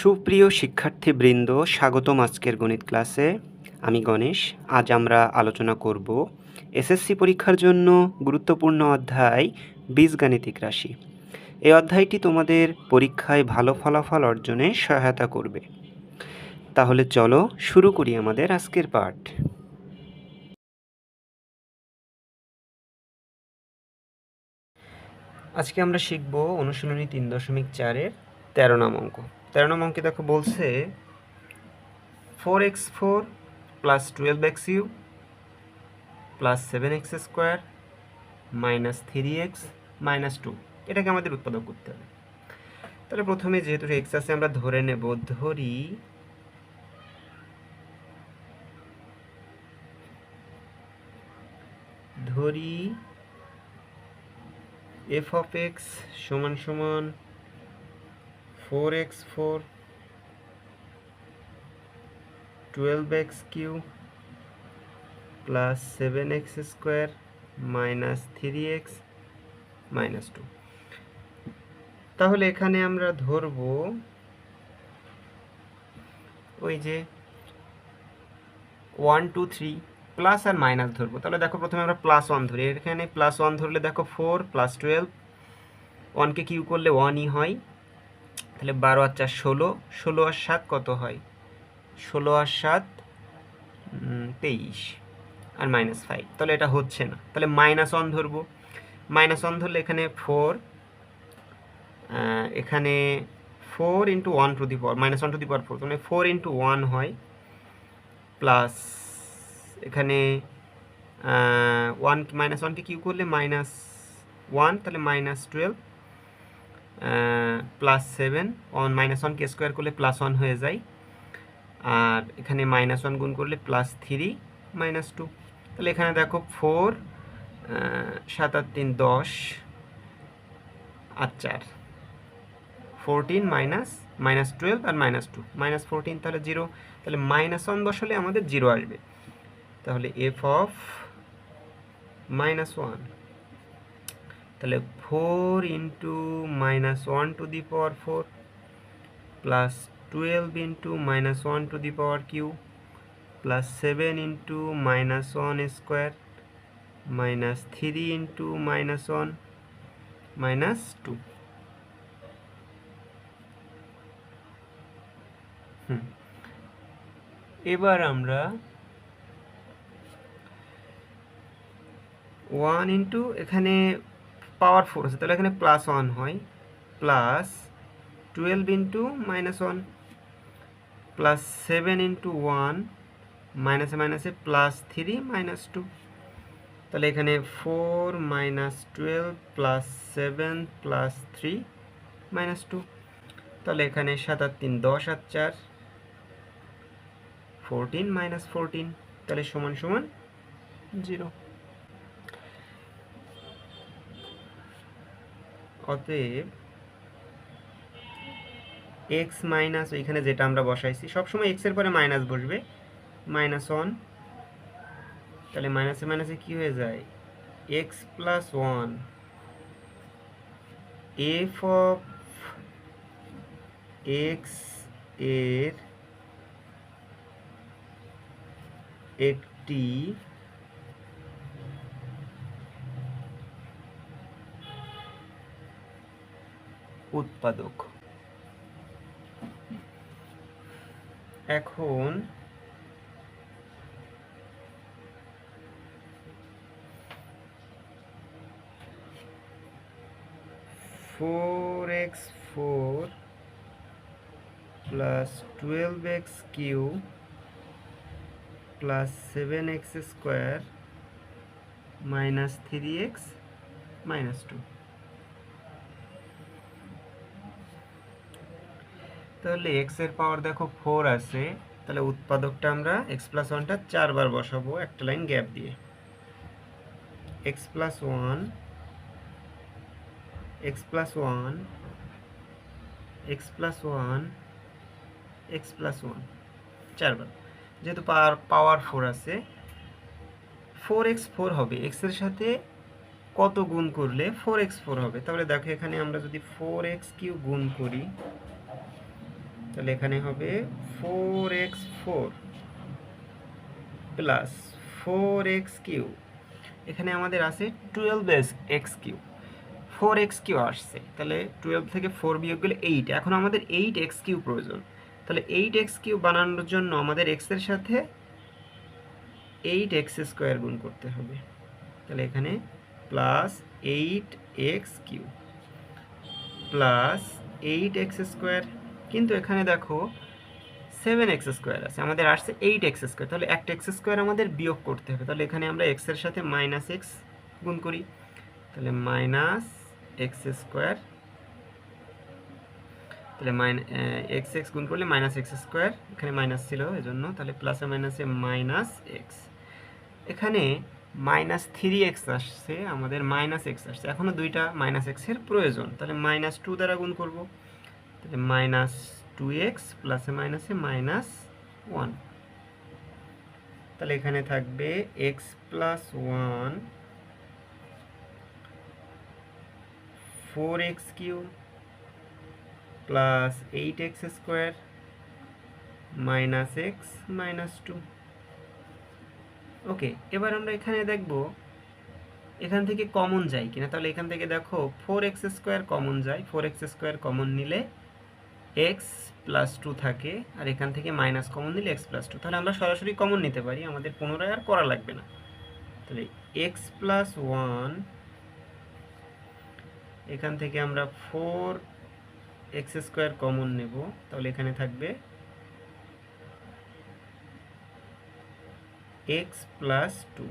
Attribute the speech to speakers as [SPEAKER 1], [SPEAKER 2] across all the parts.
[SPEAKER 1] সুপ্রিয় শিক্ষার্থীবৃন্দ, স্বাগতম আজকের গণিত ক্লাসে। আমি গণেশ, আজ আমরা আলোচনা করব এসএসসি পরীক্ষার জন্য গুরুত্বপূর্ণ অধ্যায় বীজগাণিতিক রাশি। এই অধ্যায়টি তোমাদের পরীক্ষায় ভালো ফলাফল অর্জনে সহায়তা করবে। তাহলে চলো শুরু করি আমাদের আজকের পাঠ। আজকে আমরা শিখব অনুশীলনী তিন দশমিক চারের তেরো নাম অঙ্ক। তেরো নাম অঙ্কে দেখো বলছে four x four plus twelve x u plus seven x square minus three x minus two এটাকে আমাদের উৎপাদক করতে হবে। তাহলে প্রথমে যেহেতু এক্স আছে, আমরা ধরে নেব, ধরি ধরি এফ অফ এক্স সমান সমান four x four, twelve x cube plus seven x square minus three x minus two. তাহলে এখানে আমরা ধরব ওই যে ওয়ান, টু, থ্রি প্লাস আর মাইনাস ধরবো। তাহলে দেখো প্রথমে আমরা প্লাস ওয়ান ধরি। এখানে প্লাস ওয়ান ধরলে দেখো ফোর প্লাস টুয়েলভ। ওয়ানকে কিউ করলে ওয়ানই হয়। তাহলে বারো আর চার ষোলো ষোলো আর সাত কত হয়? ষোলো আর সাত তেইশ আর মাইনাস ফাইভ তাহলে এটা হচ্ছে না। তাহলে মাইনাস ওয়ান ধরবো। মাইনাস ওয়ান ধরলে এখানে ফোর এখানে four into one to the power minus one to the power four মানে ফোর ইন্টু ওয়ান হয় প্লাস এখানে ওয়ান মাইনাস ওয়ানকে কিউ করলে মাইনাস ওয়ান তাহলে minus twelve plus seven one minus ওয়ানকে স্কোয়ার করলে প্লাস ওয়ান হয়ে যায়। আর এখানে মাইনাস ওয়ান গুণ করলে প্লাস থ্রি মাইনাস টু তাহলে এখানে দেখো ফোর সাত আট তিন দশ, আর চার। ফোরটিন মাইনাস মাইনাস টুয়েলভ আর মাইনাস টু মাইনাস ফোরটিন তাহলে জিরো তাহলে মাইনাস ওয়ান বসালে আমাদের জিরো আসবে। তাহলে এফ অফ মাইনাস ওয়ান তাহলে four into minus one to the power four plus twelve into minus one to the power cube plus seven into minus one square minus three into minus one minus two এবার আমরা one into এখানে পাওয়ার four আছে, তাহলে এখানে plus one হয় plus twelve into minus one plus seven into one মাইনাসে মাইনাসে plus three minus two তাহলে এখানে four minus twelve plus seven plus three minus two তাহলে এখানে সাত আর তিন দশ আর চার ফোরটিন মাইনাস ফোরটিন তাহলে সমান সমান জিরো অতএব এক্স মাইনাস ওইখানে যেটা আমরা বসাইছি, সবসময় এক্সের পরে মাইনাস বসবে। মাইনাস ওয়ান তাহলে মাইনাসে মাইনাসে কি হয়ে যায়? X plus one F of এক্সের একটি উৎপাদক। এখন four x four plus twelve x cube plus seven x square minus three x minus two তাহলে এক্সের পাওয়ার দেখো ফোর আছে, তাহলে উৎপাদকটা আমরা এক্স প্লাস ওয়ানটা চারবার বসাবো একটা লাইন গ্যাপ দিয়ে। X plus one x plus one x plus one x plus one চারবার। যেহেতু পাওয়ার পাওয়ার ফোর আছে ফোর এক্স ফোর হবে এক্সের সাথে কত গুণ করলে ফোর এক্স ফোর হবে? তাহলে দেখো এখানে আমরা যদি ফোর এক্স কিউ গুণ করি তাহলে এখানে হবে four x four plus four x cube এখানে আমাদের আছে twelve x cube four x cube আসছে। তাহলে টুয়েলভ থেকে ফোর বিয়োগ গেলে এইট এখন আমাদের এইট এক্স কিউ প্রয়োজন। তাহলে এইট এক্স কিউ বানানোর জন্য আমাদের এক্সের সাথে এইট এক্স স্কোয়ার গুণ করতে হবে। তাহলে এখানে plus eight x cube plus eight x square কিন্তু এখানে দেখো সেভেন এক্স স্কোয়ার আছে, আমাদের আসছে এইট এক্স স্কোয়ার তাহলে একটা এক্স স্কোয়ার আমাদের বিয়োগ করতে হবে, তাহলে এখানে আমরা এক্সের সাথে মাইনাস এক্স গুণ করি, তাহলে মাইনাস এক্স স্কোয়ার তাহলে মাইন এক্স এক্স গুণ করলে মাইনাস এক্স স্কোয়ার এখানে মাইনাস ছিল এই জন্য তাহলে প্লাসে মাইনাসে মাইনাস এক্স এখানে মাইনাস থ্রি এক্স আসছে, আমাদের মাইনাস এক্স আসছে এখনও দুইটা মাইনাস এক্সের প্রয়োজন, তাহলে মাইনাস টু দ্বারা গুণ করব মাইনাস টু এক্স প্লাসে মাইনাসে মাইনাস ওয়ান তাহলে এখানে থাকবে x plus one four x cube plus eight x square minus x minus two okay এবার আমরা এখানে দেখব এখান থেকে কমন যায় কিনা। তাহলে এখান থেকে দেখো ফোর এক্স স্কোয়ার কমন যায়। ফোর এক্স স্কোয়ার কমন নিলে এক্স প্লাস টু থাকে, আর এখান থেকে মাইনাস কমন নিলে এক্স প্লাস টু তাহলে আমরা সরাসরি কমন নিতে পারি, আমাদের পুনরায় আর করা লাগবে না। তাহলে এক্স প্লাস ওয়ান এখান থেকে আমরা ফোর এক্স স্কোয়ার কমন নেব। তাহলে এখানে থাকবে x plus two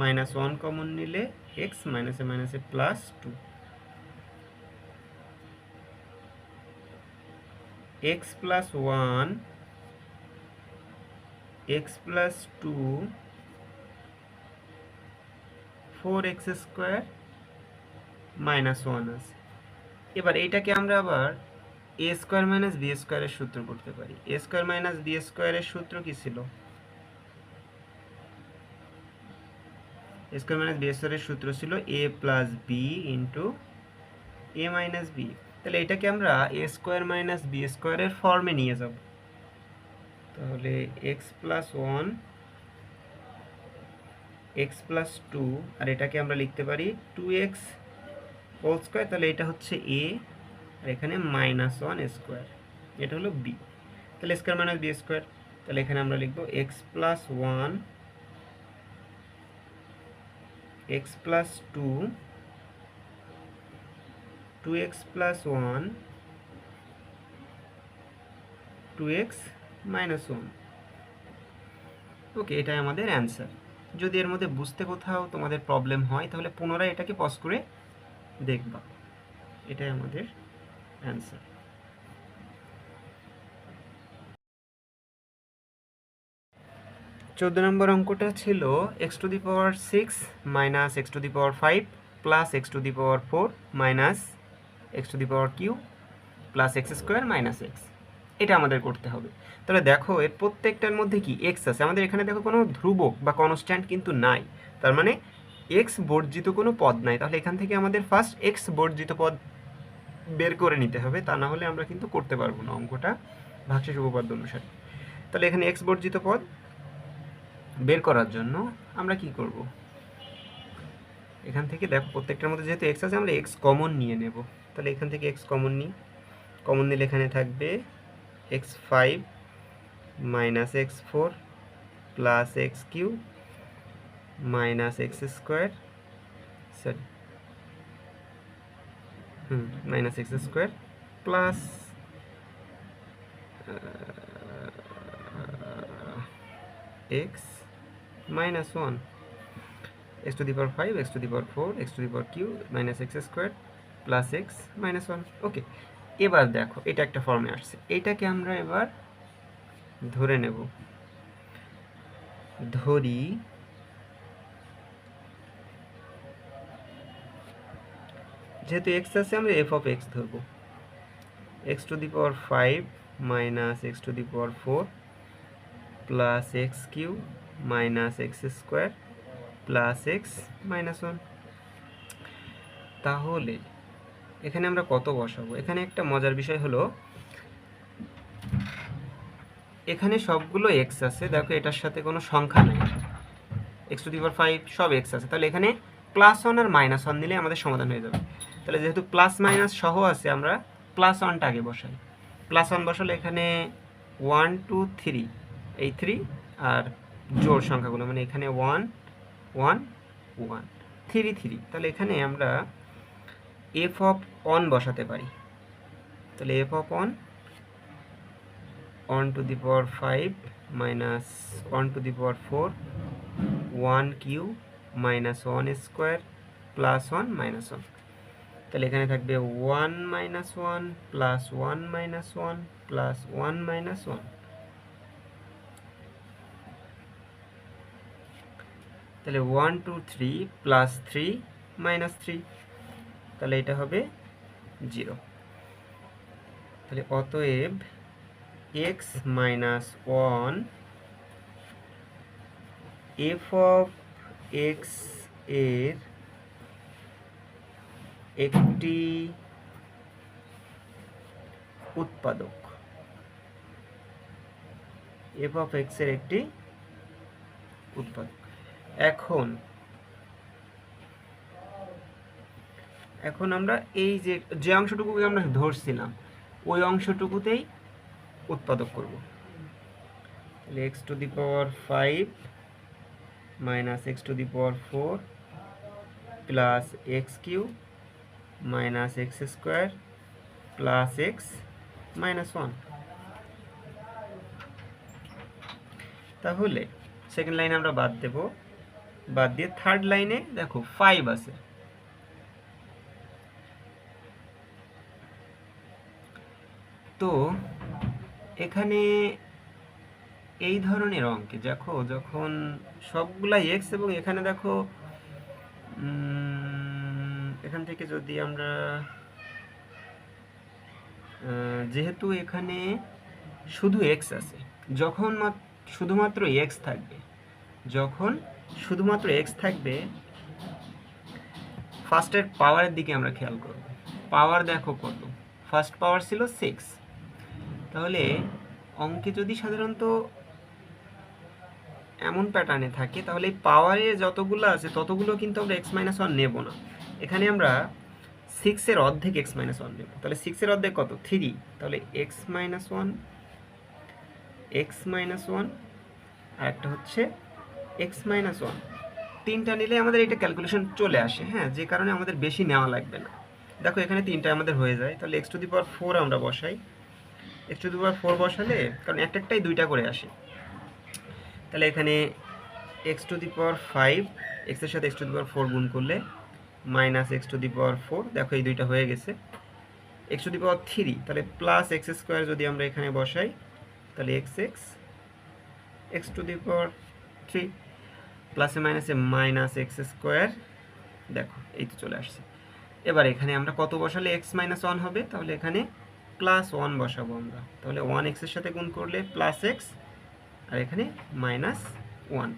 [SPEAKER 1] minus one common নিলে এক্স মাইনাসে মাইনাসে plus two x plus one x plus two four x square minus one আছে এবার এইটাকে আমরা আবার এ স্কোয়ার মাইনাস বি স্কোয়ারের সূত্র করতে পারি। এ স্কোয়ার মাইনাস বি স্কোয়ারের সূত্র কি ছিল? স্কোয়ার মাইনাস বি স্কোয়ারের সূত্র ছিল A plus B into A minus B তাহলে এটাকে আমরা এ স্কোয়ার মাইনাস বি স্কোয়ারের ফর্মে নিয়ে যাব। তাহলে x plus one x plus two আর এটাকে আমরা লিখতে পারি টু এক্স হোল স্কোয়ার তাহলে এটা হচ্ছে এ আর এখানে মাইনাস ওয়ান স্কোয়ার এটা হলো বি তাহলে স্কোয়ার মাইনাস বি স্কোয়ার তাহলে এখানে আমরা লিখব x plus one x plus two two x plus one two x minus one okay এটাই আমাদের অ্যান্সার যদি এর মধ্যে বুঝতে কোথাও তোমাদের প্রবলেম হয়, তাহলে পুনরায় এটাকে পজ করে দেখবা। এটাই আমাদের অ্যান্সার চোদ্দ নম্বর অঙ্কটা ছিল x to the power six minus x to the power five plus x to the power four minus x to the power cube plus x square minus x এটা আমাদের করতে হবে। তাহলে দেখো, এর প্রত্যেকটার মধ্যে কি এক্স আছে? আমাদের এখানে দেখো কোনো ধ্রুবক বা কনস্ট্যান্ট কিন্তু নাই। তার মানে এক্স বর্জিত কোনো পদ নাই। তাহলে এখান থেকে আমাদের ফার্স্ট এক্স বর্জিত পদ বের করে নিতে হবে। তা না হলে আমরা কিন্তু করতে পারব না অঙ্কটা ভাগশেষ উপপাদ্য অনুসারে। তাহলে এখানে এক্স বর্জিত পদ বের করার জন্য আমরা কি করব? এখান থেকে দেখো, প্রত্যেকটার মধ্যে যেহেতু এক্স আছে, আমরা এক্স কমন নিয়ে নেব। তাহলে এখান থেকে এক্স কমন নিই। কমন নিলে এখানে থাকবে x five minus x four plus x cube minus x square sorry hmm minus x square plus x minus one x to the power five x to the power four x to the power cube minus x square plus x minus one okay এবার দেখো, এটা একটা ফর্মে আসছে। এইটাকে আমরা এবার ধরে নেব। ধরি যেহেতু এক্স আছে, আমরা এফ অফ এক্স ধরবো। X to the power five minus x to the power four plus x cube minus x square plus x minus one তাহলে এখানে আমরা কত বসাবো? এখানে একটা মজার বিষয় হলো, এখানে সবগুলো এক্স আছে, দেখো এটার সাথে কোনো সংখ্যা নেই। এক্স টু দি ফাইভ সব এক্স আছে। তাহলে এখানে প্লাস ওয়ান আর মাইনাস ওয়ান দিলে আমাদের সমাধান হয়ে যাবে। তাহলে যেহেতু প্লাস মাইনাস সহ আছে, আমরা প্লাস ওয়ানটা আগে বসাই। প্লাস ওয়ান বসালে এখানে ওয়ান টু থ্রি এই থ্রি আর জোর সংখ্যাগুলো মানে এখানে one one one three three তাহলে এখানে আমরা এফ অফ অন বসাতে পারি। তাহলে f of one one to the power five minus one to the power four one cube minus one square plus one minus one তাহলে এখানে থাকবে one minus one plus one minus one plus one minus one তাহলে one two three plus three minus three তাহলে এটা হবে zero. তাহলে অতএব x minus one f of এক্সের একটি উৎপাদক। এফ অফ এক্সের একটি উৎপাদক। এখন এখন আমরা এই যে যে অংশটুকুকে আমরা ধরছিলাম, ওই অংশটুকুতেই উৎপাদক করব। তাহলে x to the power five minus x to the power four plus x cube minus x square plus x minus one তাহলে সেকেন্ড লাইনে আমরা বাদ দেব। বাদ দিয়ে থার্ড লাইনে দেখো ফাইভ আছে। তো এখানে এই ধরনের অঙ্কে দেখো, যখন সবগুলা এক্স এবং এখানে দেখো এখান থেকে যদি আমরা যেহেতু এখানে শুধু এক্স আছে, যখন মাত- শুধুমাত্র এক্স থাকবে, যখন শুধুমাত্র এক্স থাকবে ফার্স্টের পাওয়ারের দিকে আমরা খেয়াল করব। পাওয়ার দেখো কত? ফার্স্ট পাওয়ার ছিল সিক্স তাহলে অঙ্কে যদি সাধারণত এমন প্যাটার্নে থাকে, তাহলে পাওয়ারে যতগুলো আছে, ততগুলো কিন্তু আমরা এক্স মাইনাস ওয়ান নেব না। এখানে আমরা সিক্সের অর্ধেক এক্স মাইনাস ওয়ান নেব। তাহলে সিক্সের অর্ধেক কত? থ্রি তাহলে x minus one x minus one আর একটা হচ্ছে এক্স মাইনাস ওয়ান তিনটা নিলে আমাদের এটা ক্যালকুলেশন চলে আসে হ্যাঁ? যে কারণে আমাদের বেশি নেওয়া লাগবে না। দেখো এখানে তিনটা আমাদের হয়ে যায়। তাহলে x to the power four আমরা বসাই। X to the power four বসালে, কারণ একটা একটাই দুইটা করে আসে। তাহলে এখানে x to the power five এক্সের সাথে x to the power four গুণ করলে minus x to the power four দেখো এই দুইটা হয়ে গেছে। X to the power three তাহলে প্লাস এক্স স্কোয়ার যদি আমরা এখানে বসাই, তাহলে x x x to the power three প্লাসে মাইনাসে মাইনাস এক্স স্কোয়ার দেখো, এই তো চলে আসছে। এবার এখানে আমরা কত বসালে এক্স মাইনাস ওয়ান হবে? তাহলে এখানে প্লাস ওয়ান বসাবো আমরা। তাহলে ওয়ান এক্সের সাথে গুণ করলে প্লাস এক্স আর এখানে মাইনাস ওয়ান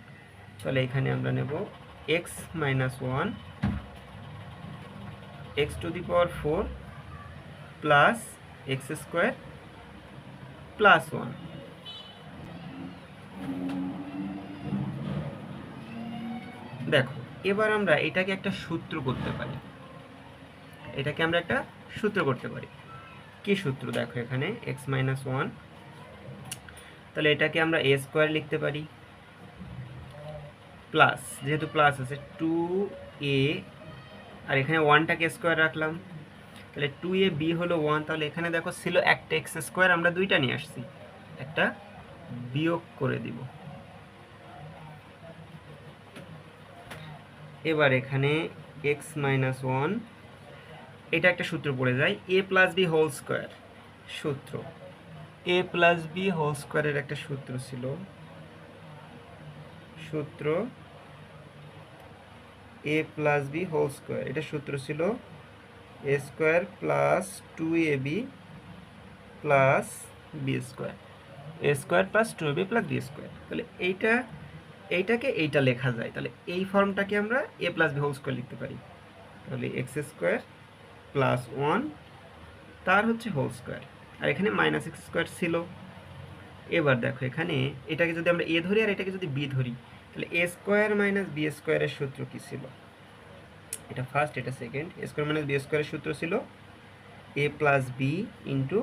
[SPEAKER 1] তাহলে এখানে আমরা নেব x minus one x to the power four plus x square plus one দেখো, এবার আমরা এটাকে একটা সূত্র করতে পারি। এটাকে আমরা একটা সূত্র করতে পারি। কি সূত্র দেখো এখানে? এক্স মাইনাস ওয়ান তাহলে এটাকে আমরা এ স্কোয়ার লিখতে পারি। প্লাস যেহেতু প্লাস আছে টু এ আর এখানে ওয়ানটাকে স্কোয়ার রাখলাম। তাহলে টু এ বি হলো ওয়ান তাহলে এখানে দেখো ছিল একটা এক্স স্কোয়ার আমরা দুইটা নিয়ে আসছি। একটা বিয়োগ করে দিব। এবার এখানে এক্স মাইনাস ওয়ান এটা একটা সূত্র পড়ে যায় a plus b whole square সূত্র। এ প্লাস বি হোল স্কোয়ারের একটা সূত্র ছিল। সূত্র a plus b whole square এটা সূত্র ছিল a square plus two a b plus b square a square plus two a b plus b square তাহলে এইটা, এইটাকে এইটা লেখা যায়। তাহলে এই ফর্মটাকে আমরা a plus b whole square লিখতে পারি। তাহলে এক্স স্কোয়ার প্লাস ওয়ান তার হচ্ছে হোল স্কোয়ার আর এখানে মাইনাস এক্স স্কোয়ার ছিল। এবার দেখো এখানে, এটাকে যদি আমরা এ ধরি আর এটাকে যদি বি ধরি, তাহলে এ স্কোয়ার মাইনাস বি স্কোয়ারের সূত্র কী ছিল? এটা ফার্স্ট এটা second a square minus b স্কোয়ারের সূত্র ছিল a plus b into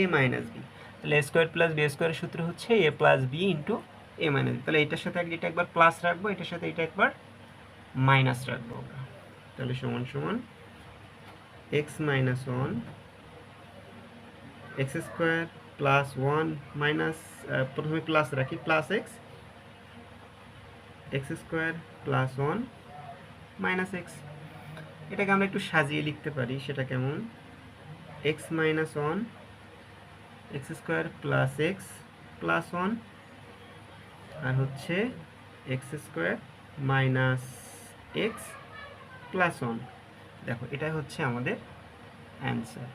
[SPEAKER 1] a minus b তাহলে এ স্কোয়ার প্লাস বি স্কোয়ারের সূত্র হচ্ছে a plus b into a minus b তাহলে এটার সাথে এটা একবার প্লাস রাখব, এটার সাথে এটা একবার মাইনাস রাখব আমরা। তাহলে সমান সমান x minus one x square plus one minus প্রথমে প্লাস রাখি plus x x square plus one minus x এটাকে আমরা একটু সাজিয়ে লিখতে পারি, সেটা কেমন? X minus one x square plus x plus one আর হচ্ছে x square minus x plus one দেখো, এটাই হচ্ছে আমাদের অ্যান্সার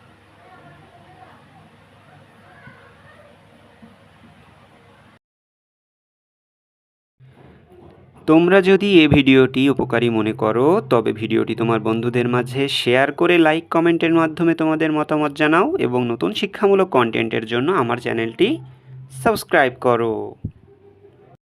[SPEAKER 2] তোমরা যদি এ ভিডিওটি উপকারী মনে করো, তবে ভিডিওটি তোমার বন্ধুদের মাঝে শেয়ার করে লাইক কমেন্টের মাধ্যমে তোমাদের মতামত জানাও এবং নতুন শিক্ষামূলক কন্টেন্টের জন্য আমার চ্যানেলটি সাবস্ক্রাইব করো।